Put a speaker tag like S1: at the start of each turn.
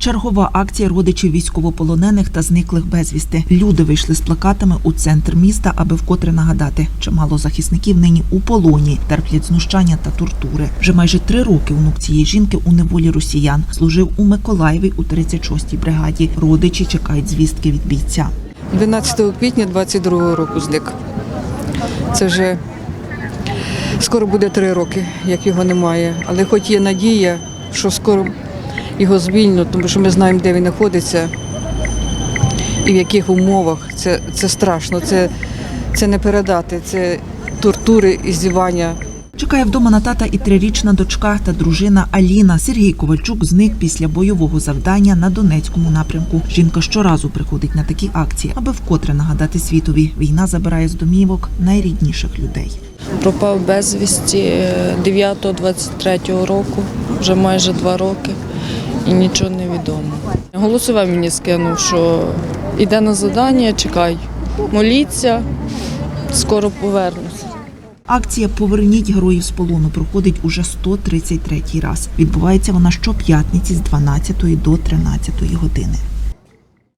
S1: Чергова акція родичів військовополонених та зниклих безвісти. Люди вийшли з плакатами у центр міста, аби вкотре нагадати, чимало захисників нині у полоні, терплять знущання та тортури. Вже майже три роки онук цієї жінки у неволі росіян служив у Миколаєві у 36-й бригаді. Родичі чекають звістки від бійця.
S2: 12 квітня 22-го року зник. Це вже скоро буде три роки, як його немає. Але хоч є надія, що скоро його звільнять, тому що ми знаємо, де він знаходиться і в яких умовах. Це, це страшно, це, це не передати, це тортури і здівання.
S1: Чекає вдома на тата і трирічна дочка та дружина Аліна. Сергій Ковальчук зник після бойового завдання на Донецькому напрямку. Жінка щоразу приходить на такі акції, аби вкотре нагадати світові. Війна забирає з домівок найрідніших людей.
S3: Пропав безвісті 9-23 року, вже майже два роки, і нічого не відомо. Голосове мені скинув, що йде на завдання, чекай, моліться, скоро повернуся.
S1: Акція Поверніть героїв з полону проходить уже 133 раз. Відбувається вона щоп'ятниці з 12 до 13 години.